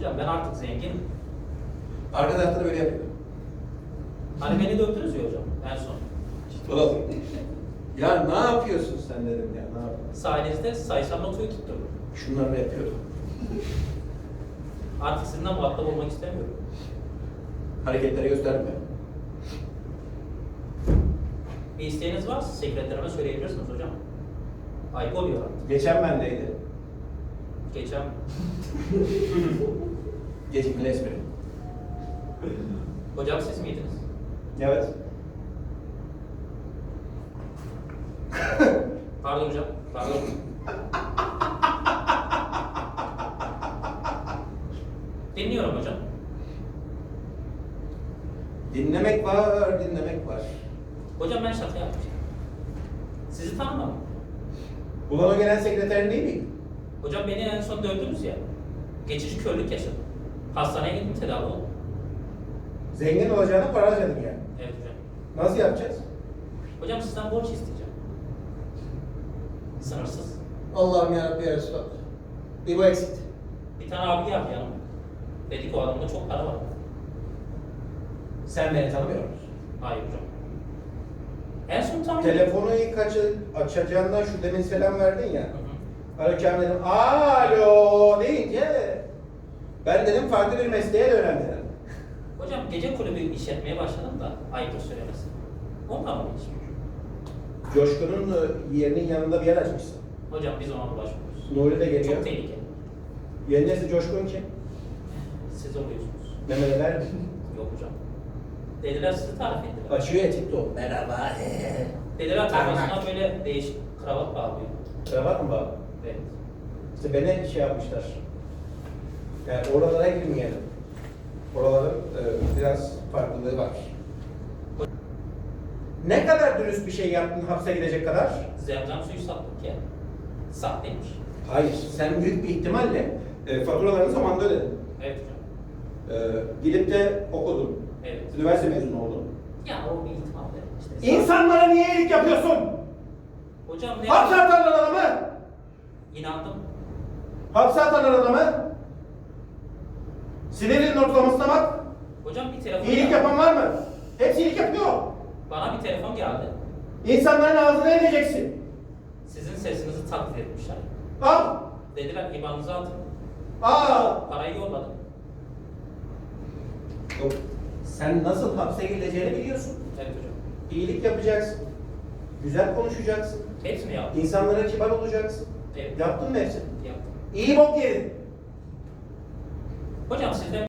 Hocam ben artık zenginim. Arka tarafta da böyle yapıyor. Hani beni dövdünüz ya hocam en son. Ulan. Ya ne yapıyorsun sen dedim ya ne yapıyorsun? Sayenizde sayısal notuyu tutturdum. Şunları yapıyordum. Artık sizinle muhatap olmak istemiyorum. Hareketleri gösterme. Bir isteğiniz varsa sekreterime söyleyebilirsiniz hocam. Ayıp oluyor artık. Geçen bendeydi. Geçen Gecikmeli espri. hocam siz miydiniz? Evet. Pardon hocam. Pardon. Dinliyorum hocam. Dinlemek var, dinlemek var. Hocam ben şaka yapmıştım. Sizi tanımadım. Ulan o gelen sekreterin değil miydi? Hocam beni en son dövdünüz ya. Geçici körlük yaşadım. Hastaneye gittim tedavi oldum. Zengin olacağına para harcadın yani. Evet hocam. Nasıl yapacağız? Hocam sizden borç isteyeceğim. Sınırsız. Allah'ım yarabbim ya Resulallah. Bir bu eksikti. Bir tane abi geldi yanıma. Dedik o adamda çok para var. Sen beni tanımıyor musun? Hayır hocam. En son tam... Telefonu ilk açı, açacağından şu demin selam verdin ya. Hı hı. Ararken dedim alo deyince ben dedim farklı bir mesleğe dönem dedim. Hocam gece kulübü işletmeye başladım da ayıptır söylemesi. Ondan mı hiç? Coşkun'un e, yerinin yanında bir yer açmışsın. Hocam biz ona bulaşmıyoruz. Nuri de geliyor. Çok tehlikeli. Yeni nesil Coşkun kim? Siz oluyorsunuz. Mehmet Eler mi? Yok hocam. Dediler sizi tarif ettiler. Açıyor ya TikTok. Merhaba. Dediler kafasına böyle değişik kravat bağlıyor. Kravat mı bağlı? Evet. İşte beni şey yapmışlar. Yani oralara girmeyelim. Oraların e, biraz farklılığı var. Ne kadar dürüst bir şey yaptın hapse gidecek kadar? Zemzem suyu sattık ya. Sahteymiş. Hayır, sen büyük bir ihtimalle e, faturalarını zamanında ödedin. Evet hocam. E, gidip de okudun. Evet. Üniversite mezunu oldun. Ya o bir ihtimalle işte. İnsanlara niye iyilik yapıyorsun? Hocam ne? Hapse atarlar adamı. İnandım. Hapse atarlar adamı. Sinirinin ortalamasına bak. Hocam bir telefon İyilik geldi. yapan var mı? Hepsi iyilik yapıyor. Bana bir telefon geldi. İnsanların ağzına edeceksin. Sizin sesinizi taklit etmişler. Al. Dediler IBAN'ınızı atın. Aa. Parayı yolladım. Yok. Sen nasıl hapse gireceğini biliyorsun. Evet hocam. İyilik yapacaksın. Güzel konuşacaksın. Hepsini yaptım. İnsanlara kibar olacaksın. Evet. Yaptın mı hepsini? Yaptım. İyi bok yedin. Hocam sizden